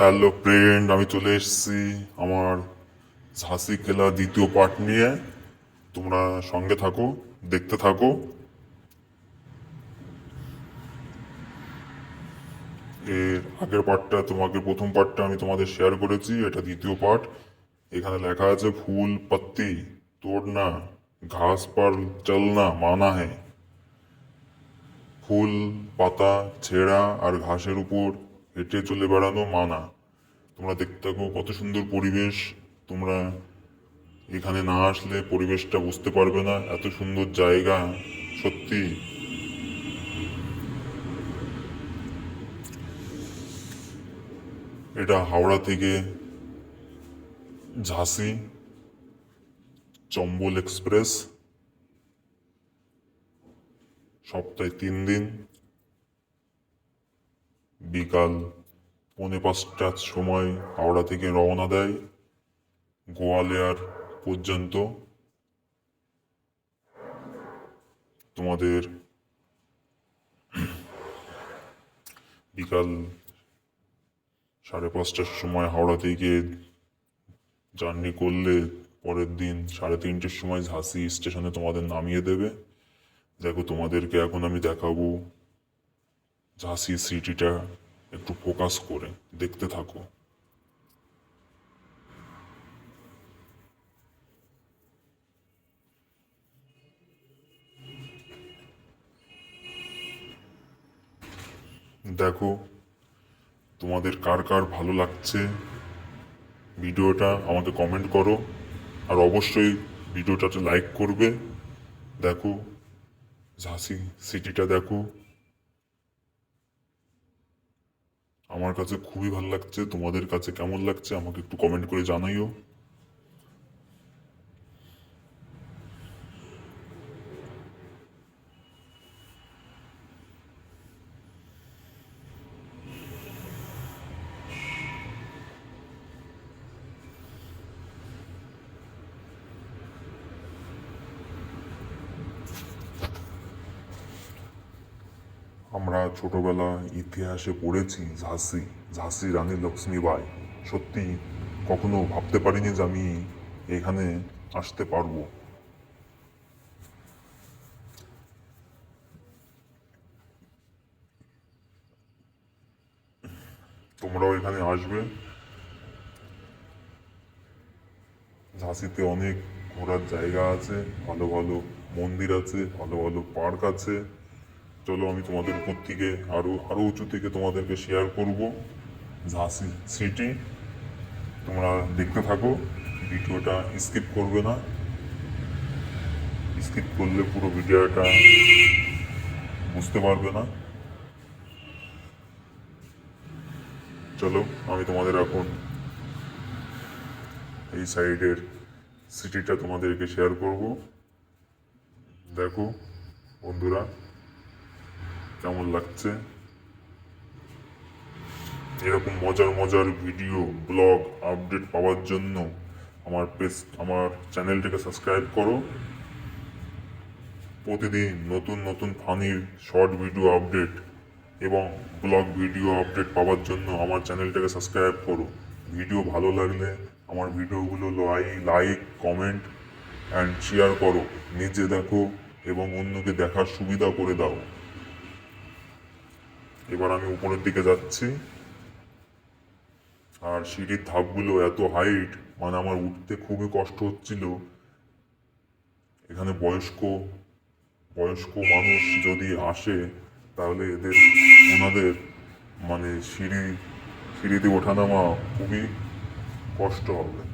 Hello friend আমি চলে এসেছি আমার ঝাঁসি খেলা দ্বিতীয় পার্ট নিয়ে। তোমরা সঙ্গে থাকো, দেখতে থাকো। এর আগের পার্টটা তোমাকে প্রথম পার্টটা আমি তোমাদের শেয়ার করেছি, এটা দ্বিতীয় পার্ট এখানে লেখা আছে, ফুল পত্তি, তোড়না, ঘাস পার চল না মানা হ্যাঁ ফুল, পাতা, ছেঁড়া আর ঘাসের উপর হেঁটে চলে বেড়ানো মানা। তোমরা দেখতে থাকো কত সুন্দর পরিবেশ। তোমরা এখানে না আসলে পরিবেশটা বুঝতে পারবে না। এত সুন্দর জায়গা, সত্যি। এটা হাওড়া থেকে ঝাঁসি, চম্বল এক্সপ্রেস। সপ্তাহে তিন দিন। বিকাল পৌনে পাঁচটার সময় হাওড়া থেকে রওনা দেয় গোয়ালিয়র পর্যন্ত। তোমাদের বিকাল সাড়ে পাঁচটার সময় হাওড়া থেকে জার্নি করলে পরের দিন সাড়ে তিনটের সময় ঝাঁসি স্টেশনে তোমাদের নামিয়ে দেবে। দেখো তোমাদেরকে এখন আমি দেখাবো ঝাঁসি সিটিটা। একটু ফোকাস করে, দেখতে থাকো। দেখো, তোমাদের কার কার ভালো লাগছে? ভিডিওটা আমাকে কমেন্ট করো, আর অবশ্যই ভিডিওটাতে লাইক করবে। দেখো, ঝাঁসি সিটিটা দেখো। আমার কাছে খুবই ভালো লাগছে তোমাদের কাছে কেমন লাগছে আমাকে একটু কমেন্ট করে জানাইও। আমরা ছোটবেলা ইতিহাসে পড়েছি ঝাঁসি ঝাঁসি রানী লক্ষ্মীবাই। সত্যি কখনো ভাবতে পারিনি যে আমি এখানে আসতে পারব। তোমরাও এখানে আসবে। ঝাঁসিতে অনেক ঘোরার জায়গা আছে, ভালো ভালো মন্দির আছে, ভালো ভালো পার্ক আছে। চলো আমি তোমাদের উপর থেকে আরও আরও উঁচু থেকে তোমাদেরকে শেয়ার করব। ঝাঁসি সিটি তোমরা দেখতে থাকো। ভিডিওটা স্কিপ করবে না। স্কিপ করলে পুরো ভিডিওটা বুঝতে পারবে না। চলো, আমি তোমাদের এখন এই সাইডের সিটিটা তোমাদেরকে শেয়ার করব। দেখো, বন্ধুরা কেমন লাগছে? এরকম মজার মজার ভিডিও ব্লগ আপডেট পাওয়ার জন্য আমার পেজ আমার চ্যানেলটিকে সাবস্ক্রাইব করো। প্রতিদিন নতুন নতুন ফানির শর্ট ভিডিও আপডেট এবং ব্লগ ভিডিও আপডেট পাওয়ার জন্য আমার চ্যানেলটাকে সাবস্ক্রাইব করো। ভিডিও ভালো লাগলে আমার ভিডিওগুলো লাই লাইক কমেন্ট অ্যান্ড শেয়ার করো। নিজে দেখো এবং অন্যকে দেখার সুবিধা করে দাও। এবার আমি উপরের দিকে যাচ্ছি। আর সিঁড়ির ধাপগুলো এত হাইট মানে আমার উঠতে খুবই কষ্ট হচ্ছিল। এখানে বয়স্ক বয়স্ক মানুষ যদি আসে, তাহলে এদের, ওনাদের মানে সিঁড়ি, সিঁড়িতে ওঠানামা খুবই কষ্ট হবে।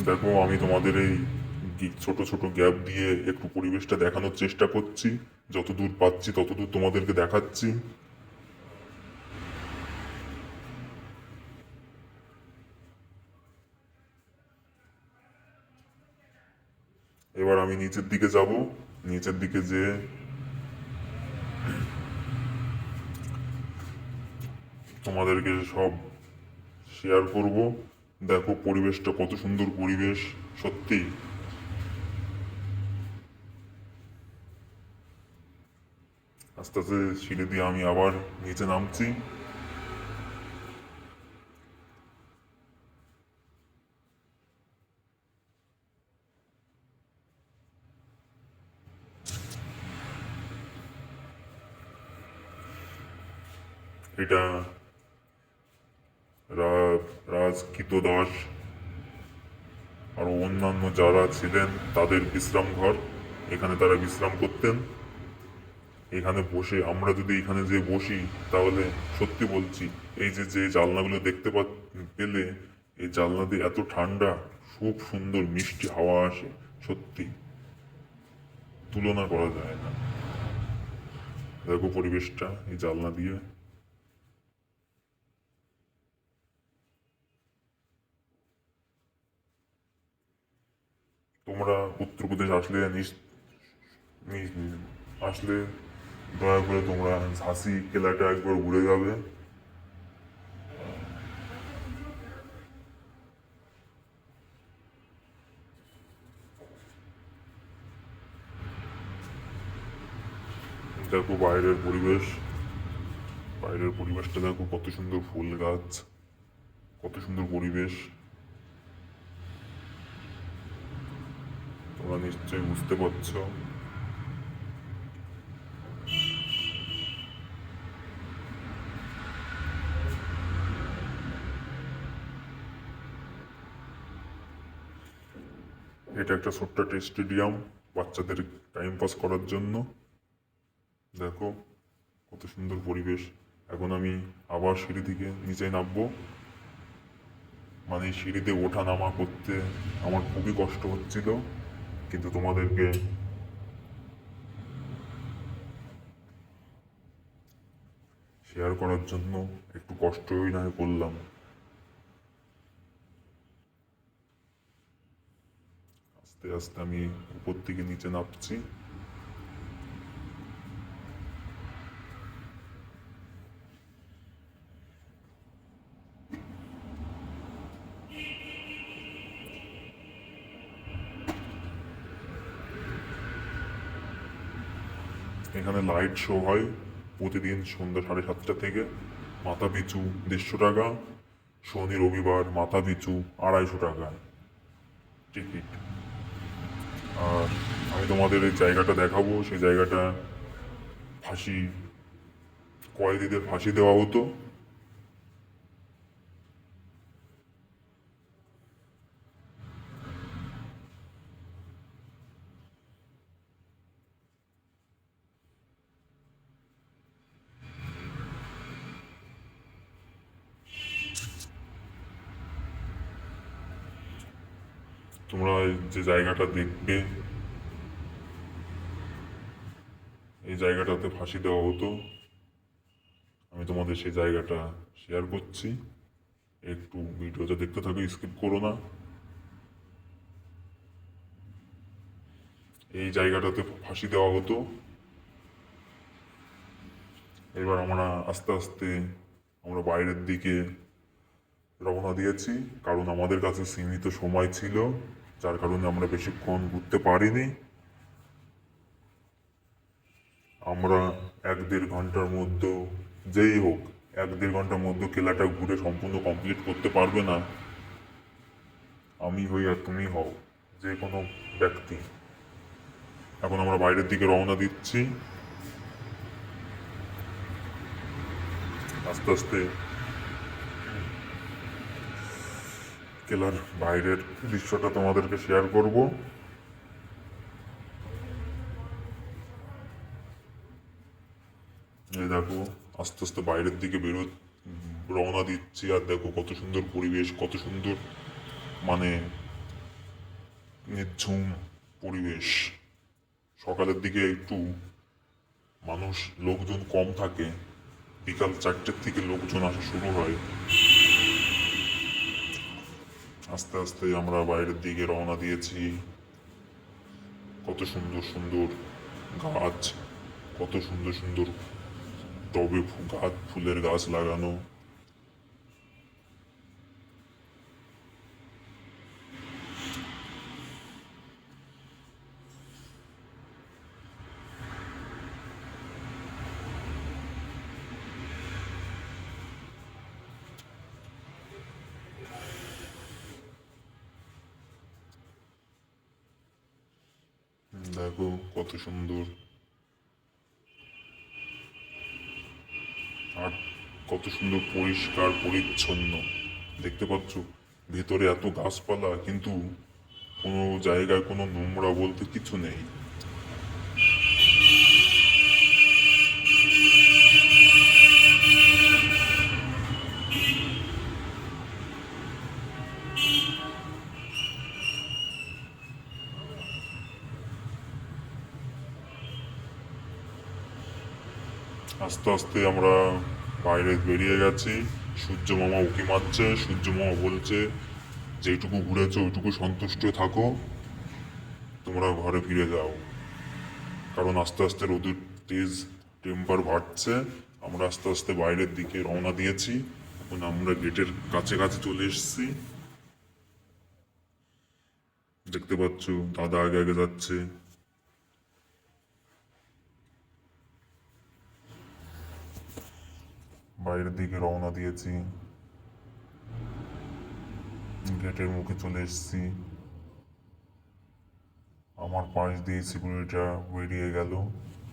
দেখো, আমি তোমাদের এই ছোট ছোট গ্যাপ দিয়ে একটু পরিবেশটা দেখানোর চেষ্টা করছি। যতদূর পাচ্ছি, ততদূর তোমাদেরকে দেখাচ্ছি। এবার আমি নিচের দিকে যাব। নিচের দিকে যে তোমাদেরকে সব শেয়ার করব। দেখো পরিবেশটা কত সুন্দর পরিবেশ, সত্যি। আস্তে আস্তে সিঁড়ি দিয়ে আমি আবার নিচে নামছি। এটা রা- রাজ দাস আর অন্যান্য যারা ছিলেন, তাদের বিশ্রাম ঘর। এখানে তারা বিশ্রাম করতেন। এখানে বসে, আমরা যদি এখানে যে বসি, তাহলে সত্যি বলছি, এই যে যে জানলাগুলো দেখতে পা- পেলে, এই জানলা দিয়ে এত ঠান্ডা, খুব সুন্দর মিষ্টি হাওয়া আসে, সত্যি। তুলনা করা যায় না। দেখো পরিবেশটা, এই জানলা দিয়ে তোমরা উত্তরপ্রদেশ আসলে আসলে দয়া করে তোমরা ঝাঁসি কেলাটা একবার ঘুরে যাবে দেখো বাইরের পরিবেশ বাইরের পরিবেশটা দেখো কত সুন্দর ফুল গাছ কত সুন্দর পরিবেশ তোমরা নিশ্চয়ই বুঝতে পারছ এটা একটা ছোট্ট একটা স্টেডিয়াম বাচ্চাদের টাইম পাস করার জন্য। দেখো, কত সুন্দর পরিবেশ। এখন আমি আবার সিঁড়ি থেকে নিচে নামবো। মানে সিঁড়িতে ওঠা নামা করতে আমার খুবই কষ্ট হচ্ছিল। কিন্তু তোমাদেরকে শেয়ার করার জন্য একটু কষ্টই না করলাম। আস্তে আস্তে আমি উপর থেকে নিচে নামছি এখানে লাইট শো হয়। প্রতিদিন সন্ধ্যা সাড়ে সাতটা থেকে মাথা পিছু দেড়শো টাকা, শনি, রবিবার মাথা পিছু আড়াইশো টাকা। টিকিট আর আমি তোমাদের এই জায়গাটা দেখাবো। সেই জায়গাটা ফাঁসি, কয়েদিদের ফাঁসি দেওয়া হতো। তোমরা যে জায়গাটা দেখবে, এই জায়গাটাতে ফাঁসি দেওয়া হতো। আমি তোমাদের সেই জায়গাটা শেয়ার করছি। একটু ভিডিওটা দেখতে থাকো স্কিপ করো না। এই জায়গাটাতে ফাঁসি দেওয়া হতো। এবার আমরা আস্তে আস্তে আমরা বাইরের দিকে রওনা দিয়েছি, কারণ আমাদের কাছে সীমিত সময় ছিল। যার কারণে আমরা বেশিক্ষণ ঘুরতে পারিনি। আমরা এক দেড় ঘণ্টার মধ্যে যেই হোক, এক দেড় ঘণ্টার মধ্যে কেলাটা ঘুরে সম্পূর্ণ কমপ্লিট করতে পারবে না। আমি হই আর তুমি হও, যে কোনো ব্যক্তি। এখন আমরা বাইরের দিকে রওনা দিচ্ছি। আস্তে আস্তে কেলার বাইরের দৃশ্যটা তোমাদেরকে শেয়ার করব। এই দেখো, আস্তে আস্তে বাইরের দিকে বেরো রওনা দিচ্ছি, আর দেখো কত সুন্দর পরিবেশ, কত সুন্দর মানে নির্ঝুম পরিবেশ। সকালের দিকে একটু মানুষ, লোকজন কম থাকে। বিকাল চারটের থেকে লোকজন আসা শুরু হয়। আস্তে আস্তে আমরা বাইরের দিকে রওনা দিয়েছি। কত সুন্দর সুন্দর গাছ, কত সুন্দর সুন্দর টবে গাছ, ফুলের গাছ লাগানো দেখো সুন্দর আর কত সুন্দর পরিষ্কার, পরিচ্ছন্ন। দেখতে পাচ্ছ, ভেতরে এত গাছপালা, কিন্তু কোনো জায়গায় কোনো নোংরা বলতে কিছু নেই। আস্তে আস্তে আমরা বাইরে বেরিয়ে গেছি। সূর্য মামা উকি মারছে, সূর্য মামা বলছে যেটুকু ঘুরেছো ওইটুকু সন্তুষ্ট থাকো। তোমরা ঘরে ফিরে যাও। কারণ আস্তে আস্তে রোদের তেজ টেম্পার বাড়ছে। আমরা আস্তে আস্তে বাইরের দিকে রওনা দিয়েছি। এখন আমরা গেটের কাছে কাছে চলে এসেছি। দেখতে পাচ্ছ, দাদা আগে আগে যাচ্ছে। বাইরের দিকে রওনা দিয়েছি। গেটের মুখে চলে এসেছি। আমার পাশ দিয়ে সিকিউরিটিটা বেরিয়ে গেল,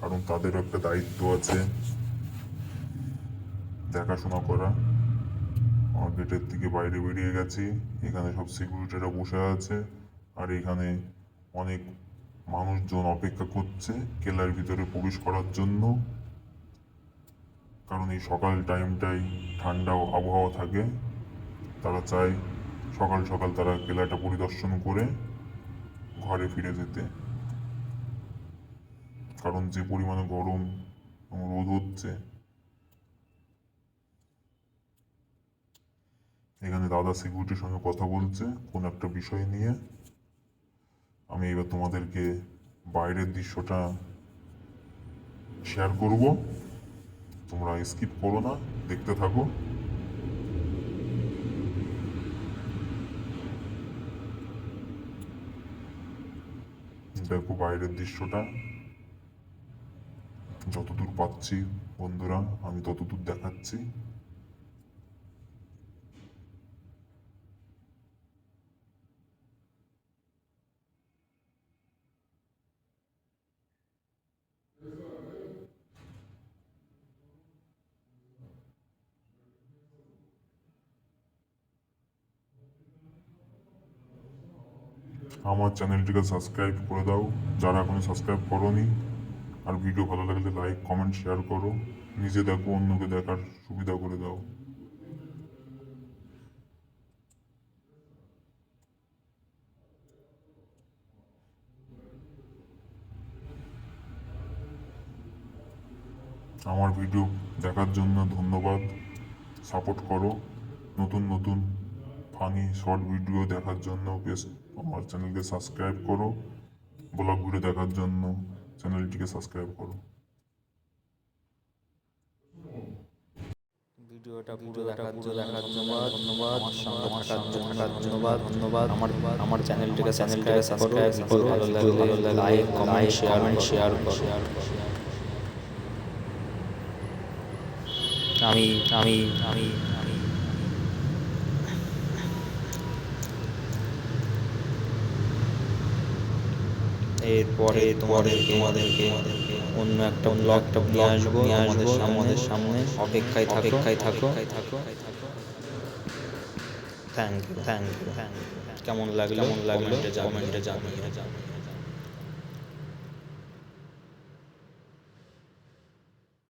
কারণ তাদের একটা দায়িত্ব আছে দেখাশোনা করা। আমার গেটের থেকে বাইরে বেরিয়ে গেছি, এখানে সব সিকিউরিটিরা বসে আছে, আর এখানে অনেক মানুষজন অপেক্ষা করছে কেলার ভিতরে প্রবেশ করার জন্য। কারণ এই সকাল টাইমটাই ঠান্ডা আবহাওয়া থাকে। তারা চায় সকাল সকাল তারা কেলাটা পরিদর্শন করে ঘরে ফিরে যেতে। কারণ যে পরিমাণে গরম রোদ হচ্ছে, এখানে দাদা সিকিউরিটির সঙ্গে কথা বলছে কোন একটা বিষয় নিয়ে। আমি এবার তোমাদেরকে বাইরের দৃশ্যটা শেয়ার করব। তোমরা স্কিপ করো না, দেখতে থাকো। দেখো বাইরের দৃশ্যটা। যতদূর পাচ্ছি, বন্ধুরা, আমি ততদূর দেখাচ্ছি। আমার চ্যানেলটিকে সাবস্ক্রাইব করে দাও। যারা এখনও সাবস্ক্রাইব করোনি, আর ভিডিও ভালো লাগলে লাইক, কমেন্ট, শেয়ার করো। নিজে দেখো অন্যকে দেখার সুবিধা করে দাও। আমার ভিডিও দেখার জন্য ধন্যবাদ। সাপোর্ট করো। নতুন নতুন ফানি শর্ট ভিডিও দেখার জন্য বেশ আমার চ্যানেলকে সাবস্ক্রাইব করো ব্লগ ভিডিও দেখার জন্য চ্যানেলটিকে সাবস্ক্রাইব করো। ভিডিওটা পুরো দেখার জন্য ধন্যবাদ। ধন্যবাদ। আমার সঙ্গে থাকার জন্য ধন্যবাদ। ধন্যবাদ। আমার আমার চ্যানেলটিকে চ্যানেলটিকে সাবস্ক্রাইব করো ভালো লাগলে লাইক কমেন্ট শেয়ার শেয়ার করো আমি আমি আমি আমি এরপরে তোমাদেরকে তোমাদেরকে অন্য একটা ব্লগ একটা নিয়ে আসব। আসব। আমাদের সামনে অপেক্ষায় থাকো। অপেক্ষায় থাকো। Thank you thank you thank you কেমন লাগল? কেমন লাগল? কমেন্টে জানিয়ে